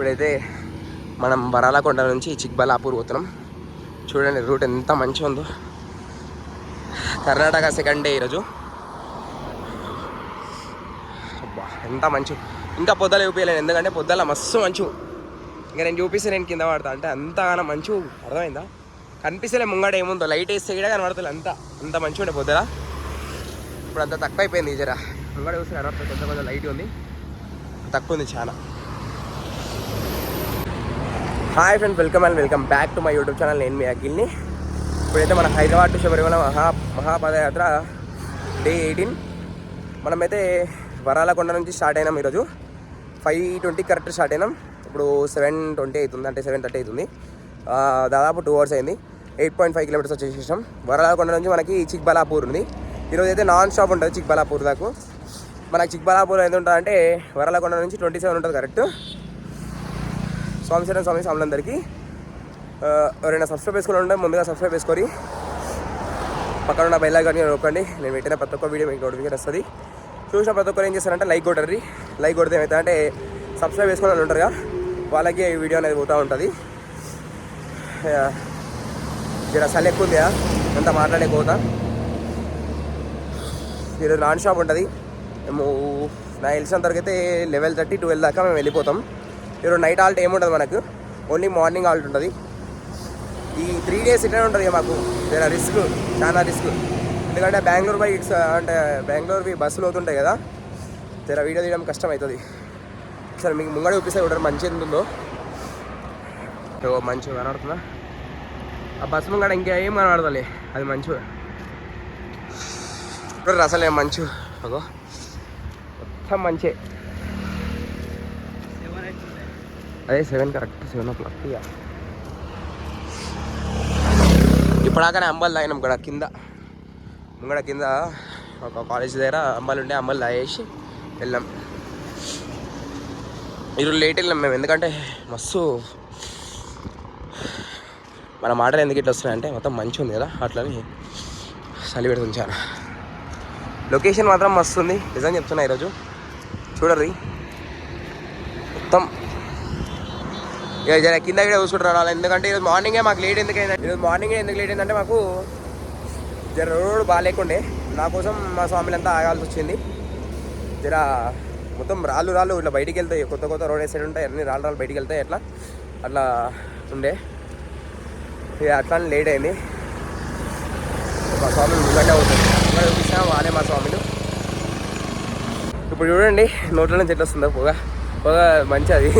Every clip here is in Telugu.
ఇప్పుడైతే మనం వరాలకొండ నుంచి చిక్బలాపూర్ పోతున్నాం. చూడండి రూట్ ఎంత మంచిగా ఉందో. కర్ణాటక సెకండ్ డే ఈరోజు. అబ్బా ఎంత మంచు. ఇంకా పొద్దులు చూపించలేను ఎందుకంటే పొద్దుల మస్తు మంచు. ఇంకా నేను చూపిస్తే నేను కింద పడతా. అంటే అంతగానో మంచు. అర్థమైందా? కనిపిస్తలే ముంగడ ఏముందో. లైట్ వేస్తే కూడా కనబడతలే అంత. అంత మంచిగా ఉండే పొద్దుల. ఇప్పుడు అంత తక్కువ అయిపోయింది జర. ముంగడ చూస్తే కనబడుతుంది కొంచెం కొంచెం లైట్ ఉంది. తక్కువ ఉంది చాలా hi friends welcome and welcome back to my YouTube channel నేను మీ అఖిల్ని. ఇప్పుడైతే మన హైదరాబాద్ టు శబరిమల మహా మహాపదయాత్ర డే ఎయిటీన్. మనమైతే వరాలకొండ నుంచి స్టార్ట్ అయినాం ఈరోజు. ఫైవ్ ట్వంటీ కరెక్ట్ స్టార్ట్ అయినాం. ఇప్పుడు సెవెన్ ట్వంటీ అవుతుంది అంటే సెవెన్ థర్టీ అవుతుంది. దాదాపు టూ అవర్స్ అయింది. ఎయిట్ పాయింట్ ఫైవ్ కిలోమీటర్స్ వచ్చేసేసాం వరాలకొండ నుంచి మనకి చిక్బలాపూర్ ఉంది. ఈరోజు అయితే నాన్ స్టాప్ ఉంటుంది చిక్బలాపూర్ దాకా. మనకి చిక్బలాపూర్ ఎంత ఉంటుంది అంటే వరాలకొండ నుంచి ట్వంటీ సెవెన్ ఉంటుంది కరెక్ట్ స్వామి శరణ్ స్వామి స్వాములందరికీ ఎవరైనా సబ్స్క్రైబ్ చేసుకుని ఉంటే ముందుగా సబ్స్క్రైబ్ చేసుకొని పక్కన ఉన్న బెల్ కానీ నొక్కండి. నేను పెట్టిన ప్రతి ఒక్క వీడియో మీకు నోటిఫికేషన్ వస్తుంది. చూసిన ప్రతి ఒక్కరు ఏం చేస్తారంటే లైక్ కొట్టర్రి లైక్ కొడితే ఏమవుతుంది అంటే సబ్స్క్రైబ్ చేసుకుని వాళ్ళు ఉంటారుగా. వాళ్ళకి ఈ వీడియో అనేది పోతూ ఉంటుంది. ఇక్కడ జర చలి ఎక్కువ ఉందా అంత మాట్లాడలేకపోతా ఈరోజు నాన్ షాప్ ఉంటుంది. మేము నాకు తెలిసినంతవరకు అయితే లెవెల్ థర్టీ ట్వెల్వ్ దాకా మేము వెళ్ళిపోతాం. ఈరోజు నైట్ హాల్ట్ ఏముండదు మనకు. ఓన్లీ మార్నింగ్ హాల్ట్ ఉంటుంది. ఈ త్రీ డేస్ ఇట్లనే ఉంటుంది ఇక మాకు. వేరే రిస్క్ చాలా రిస్క్ ఎందుకంటే బెంగళూరు బై అంటే బెంగళూరువి బస్సులు అవుతుంటాయి కదా. జర వీడియో తీయడం కష్టం అవుతుంది సరే మీకు ముంగడ చూపిస్తే ఉంటారు మంచి ఎందుందో ఓ మంచిగా కనబడుతుందా? ఆ బస్సు ముంగడ ఇంకా ఏం కనబడతలే. అది మంచిగా. ఇప్పుడు అసలు మంచు అగో. మొత్తం మంచి. అదే seven correct seven o'clock ఇక ఇప్పటిదాకానే అంబలు తాగినాం ఇక్కడ కింద. ముంగడ కింద ఒక కాలేజ్ దగ్గర అంబలు ఉండే అంబలు తాగేసి వెళ్ళాం. ఈరోజు లేట్ వెళ్ళాం మేము ఎందుకంటే మస్తు మన మాటలు ఎందుకు ఇట్లా వస్తున్నాయంటే మొత్తం మంచి ఉంది కదా అట్లని చలి పెడుతుంది చాలా. లొకేషన్ మాత్రం మస్తు ఉంది నిజం చెప్తున్నా ఈరోజు. చూడర్రి. మొత్తం ఇక జర కింద కూడా చూసుకుంటారు రావాలి ఎందుకంటే ఈరోజు మార్నింగే మాకు లేట్ ఎందుకు ఈరోజు మార్నింగే ఎందుకు లేట్ అయిందంటే మాకు జర రోడ్ బాగాలేకుండే. నా కోసం మా స్వామిలంతా ఆగాల్సి వచ్చింది. జర మొత్తం రాళ్ళు రాళ్ళు ఇట్లా బయటికి వెళ్తాయి. కొత్త కొత్త రోడ్ సైడ్ ఉంటాయి. అన్ని రాళ్ళు రాళ్ళు బయటికి వెళ్తాయి అట్లా. అట్లా ఉండే. ఇక అట్లా లేట్ అయింది. మా స్వామి ముందంటే అవుతుంది చూపిస్తాం మా స్వామిలు ఇప్పుడు చూడండి నోట్ల నుంచి ఎట్లా వస్తుందో. పొగ. పొగ మంచి అది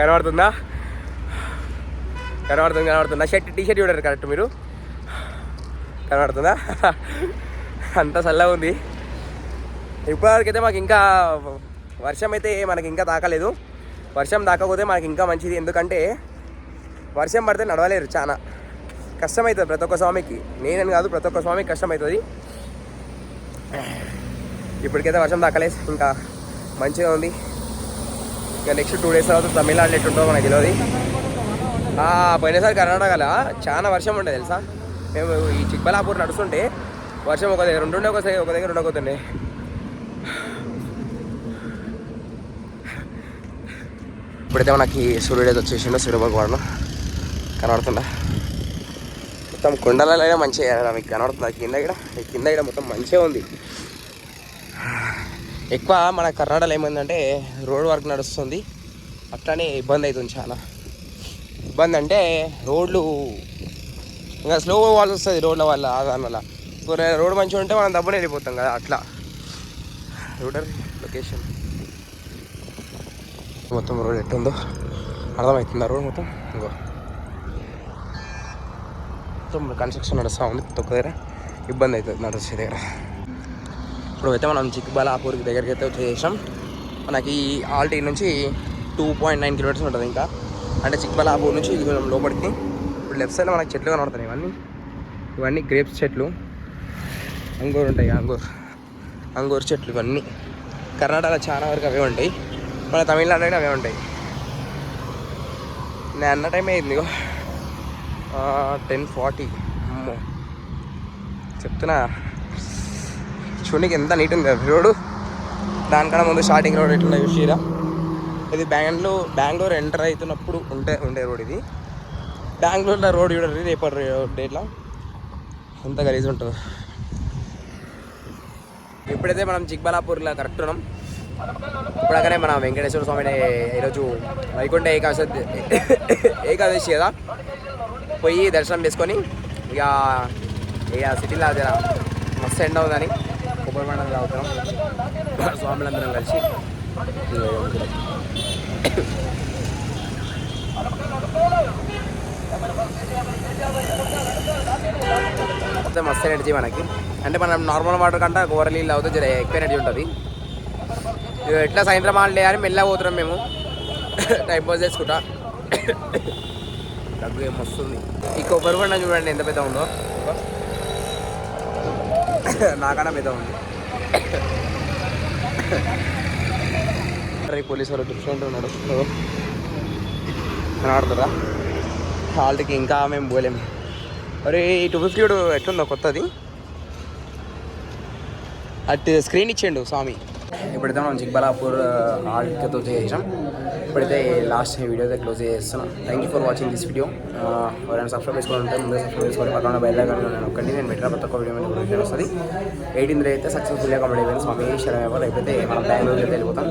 కనబడుతుందా? కనబడుతుంది కనబడుతుందా? షర్ట్ టీ షర్ట్ చూడారు కరెక్ట్ మీరు? కనబడుతుందా? అంత చల్లగా ఉంది. ఇప్పటివరకైతే మాకు ఇంకా వర్షం అయితే మనకి ఇంకా తాకలేదు. వర్షం తాకపోతే మనకి ఇంకా మంచిది. ఎందుకంటే వర్షం పడితే నడవలేరు చాలా కష్టమవుతుంది ప్రతి ఒక్క స్వామికి. నేనని కాదు ప్రతి ఒక్క స్వామికి కష్టమవుతుంది ఇప్పటికైతే వర్షం తాకలేదు. ఇంకా మంచిగా ఉంది. ఇంకా నెక్స్ట్ టూ డేస్ తర్వాత తమిళనాడు ఎట్టుంటుందో మనకి తెలియదు పోయినసారి కర్ణాటకలో చాలా వర్షం ఉండే తెలుసా? మేము ఈ చిక్బలాపూర్ నడుస్తుంటే వర్షం ఒక దగ్గర ఉంటుండే ఒక ఒక దగ్గర ఉండకపోతుండే. ఇప్పుడైతే మనకి సూర్యుడు వచ్చేసిండు సూర్య భగవాను కనబడుతుందా? మొత్తం కొండలలో మంచిగా మీకు కనబడుతుంది? కింద ఇక్కడ ఈ కింద ఇక్కడ మొత్తం మంచిగా ఉంది. ఎక్కువ మన కర్ణాటకలో ఏమైందంటే రోడ్ వర్క్ నడుస్తుంది. అట్లానే ఇబ్బంది అవుతుంది చాలా. ఇబ్బంది అంటే రోడ్లు ఇంకా స్లో పోవాల్సి వస్తుంది రోడ్ల వల్ల దాని వల్ల. ఇప్పుడు రోడ్ మంచిగా ఉంటే మనం దబ్బున వెళ్ళిపోతాం కదా అట్లా. Router location. మొత్తం రోడ్ ఎట్టుందో అర్థమవుతుందా రోడ్ మొత్తం? ఇంకో మొత్తం కన్స్ట్రక్షన్ నడుస్తూ ఉంది ప్రతి ఒక్క దగ్గర. ఇబ్బంది అవుతుంది నడిచే దగ్గర. ఇప్పుడు అయితే మనం చిక్బలాపూర్ దగ్గరికి అయితే వచ్చేసాం. మనకి ఆల్టీ నుంచి టూ పాయింట్ నైన్ కిలోమీటర్స్ ఉంటుంది ఇంకా. అంటే చిక్బలాపూర్ నుంచి ఇది కొంచెం లోపలికి. ఇప్పుడు లెఫ్ట్ సైడ్లో మనకి చెట్లు కనబడుతున్నాయి. ఇవన్నీ ఇవన్నీ గ్రేప్స్ చెట్లు. అంగూరు ఉంటాయి అంగూర్. అంగూరు చెట్లు ఇవన్నీ. కర్ణాటకలో చాలా వరకు అవే ఉంటాయి. మన తమిళనాడు అవే ఉంటాయి. నేను అన్న టైం అయింది టెన్ ఫార్టీ అమ్మో. చెప్తున్నా. చూడడానికి ఎంత నీట్ ఉంది రోడ్ దానికన్నా ముందు స్టార్టింగ్ రోడ్ ఎట్లా చూసిరా ఇది బెంగళూరు బెంగళూరు ఎంటర్ అవుతున్నప్పుడు ఉంటే ఉండే రోడ్ ఇది. బెంగళూరులో రోడ్ చూడండి రేపటి డేట్లో అంత గలీజ్ ఉంటుంది. ఇప్పుడైతే మనం చిక్బలాపూర్లో కరెక్ట్ ఉన్నాం. ఇప్పుడక్కనే మన వెంకటేశ్వర స్వామిని ఈరోజు వైకుంఠ ఏకాదశి ఏకాదశి కదా? పోయి దర్శనం చేసుకొని ఇక ఇక సిటీలో జర మస్తు ఎండ ఉందని. కొబ్బరి మండలం తాగుతున్నాం స్వాములందరం కలిసి అంతే మస్తు ఎనర్జీ మనకి. అంటే మనం నార్మల్ వాటర్ కంటే గోర నీళ్ళు అవుతుంది జర ఎక్కువ ఎనర్జీ ఉంటుంది. ఇక ఎట్లా సాయంత్రం ఆడలే అని మెల్లగా పోతున్నాం మేము. టైం పాస్ చేసుకుంటా. దగ్గు ఏం వస్తుంది? ఈ కొబ్బరి బండ చూడండి ఎంత పెద్ద ఉందో. నాకన్నా పెద్ద ఉంది. పోలీసు వాళ్ళు డిఫరెంట్ ఉన్నాడు. ఆడుతురా హాల్ట్కి ఇంకా మేము పోలేము. అరే ఈ టూ ఫిఫ్టీ ఎట్లుందో కొత్తది? అటు స్క్రీన్ ఇచ్చేయండు స్వామి. ఇప్పుడైతే మనం చిక్బలాపూర్ ఆల్ట్తో చేసాం ఇప్పుడైతే లాస్ట్ వీడియో అయితే క్లోజ్ చేస్తున్నాను thank you for watching this video ఎవరైనా సబ్స్క్రైబ్ చేసుకుని ఉంటే ముందే సబ్స్క్రైబ్ చేసుకోవాలి పక్కన బయలుదేరి నేను ఒక్కటి నేను పెట్టిన ప్రతి ఒక్క వీడియో మీద నోటిఫికేషన్ వస్తుంది. ఎయిటీన్త్ అయితే సక్సెస్ఫుల్గా కంప్లీట్ అయిపోయింది స్వామి శరణ్ అయిపోతే మనం బెంగళూరు అయితే వెళ్ళిపోతాం.